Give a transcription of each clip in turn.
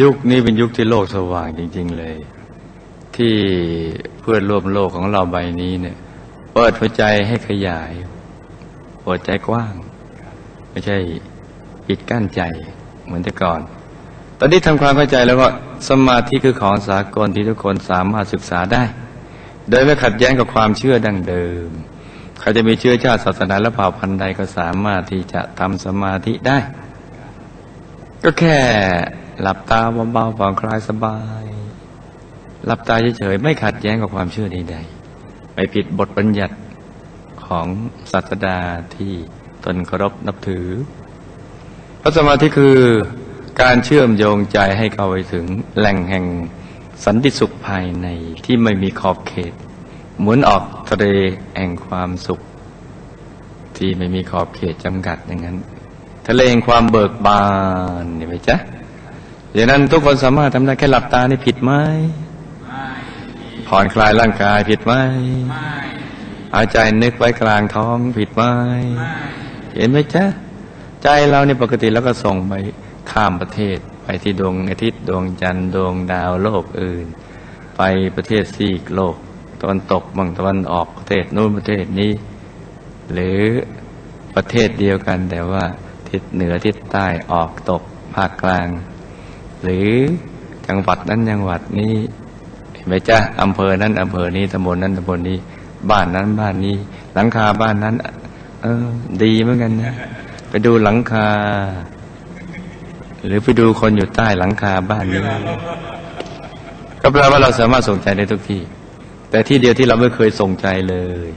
ยุคนี้เป็นยุคที่โลกสว่างจริง ๆ เลย ที่เพื่อนร่วมโลกของเราใบนี้เนี่ย เปิดหัวใจให้ขยายหัวใจกว้าง ไม่ใช่ปิดกั้นใจเหมือนแต่ก่อน ตอนนี้ทำความเข้าใจแล้วว่าสมาธิคือของสากลที่ทุกคนสามารถศึกษาได้ โดยไม่ขัดแย้งกับความเชื่อดั้งเดิมใครจะมีเชื้อชาติศาสนาและเผ่าพันธุ์ใดก็สามารถที่จะทำสมาธิได้ ก็แค่ หลับตาเบาๆผ่อนคลายสบาย หลับตาเฉยๆไม่ขัดแย้งกับความเชื่อใดๆไม่ผิดบทบัญญัติของศาสดาที่ตนเคารพนับถือ พระสมาธิคือการเชื่อมโยงใจให้เข้าไปถึงแหล่งแห่งสันติสุขภายในที่ไม่มีขอบเขตเหมือนออกทะเลแห่งความสุข ที่ไม่มีขอบเขตจำกัดอย่างนั้น ทะเลแห่งความเบิกบานเห็นไหมจ๊ะ ดังนั้นทุกคนสามารถทำได้แค่หลับตานี่ผิดไหมผ่อนคลายร่างกายผิดไหมเอาใจนึกไว้กลางท้องผิดไหมเห็นไหมจ๊ะใจเราเนี่ยปกติแล้วก็ส่งไปข้ามประเทศ ไปที่ดวงอาทิตย์ดวงจันทร์ดวงดาวโลกอื่น ไปประเทศซีกโลกตะวันตกบางตะวันออกประเทศนู้นประเทศนี้ หรือประเทศเดียวกันแต่ว่าทิศเหนือทิศใต้ออกตกภาคกลาง หรือจังหวัดนั้นจังหวัดนี้เห็นไหมจ๊ะอำเภอนั้นอำเภอนี้ตำบลนั้นตำบลนี้ บ้านนั้นบ้านนี้ หลังคาบ้านนั้น เออ ดีเหมือนกันนะไปดูหลังคา หรือไปดูคนอยู่ใต้หลังคาบ้านนี้ก็แปลว่าเราสามารถส่งใจได้ทุกที่ แต่ที่เดียวที่เราไม่เคยส่งใจเลย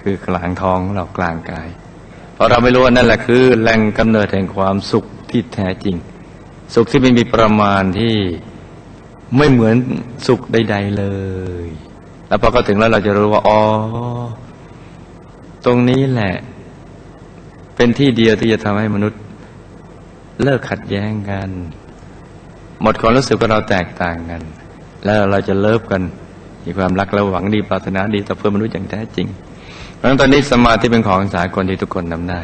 คือกลางท้องเรากลางกาย เพราะเราไม่รู้ว่านั่นแหละคือ แหล่งกำเนิดแห่งความสุขที่แท้จริง สุขที่ไม่มีประมาณที่ไม่เหมือนสุขใด ๆเลย แล้วพอก็ถึงแล้วเราจะรู้ว่าอ๋อตรงนี้แหละ เป็นที่เดียวที่จะทำให้มนุษย์ เลิกขัดแย้งกัน หมดความรู้สึกว่าเราแตกต่างกัน แล้วเราจะเลิฟกันมีความรักและหวังดีปรารถนาดีต่อเพื่อนมนุษย์อย่างแท้จริงเพราะฉะนั้นตอนนี้สมาธิเป็นของสากลที่ทุกคนทำได้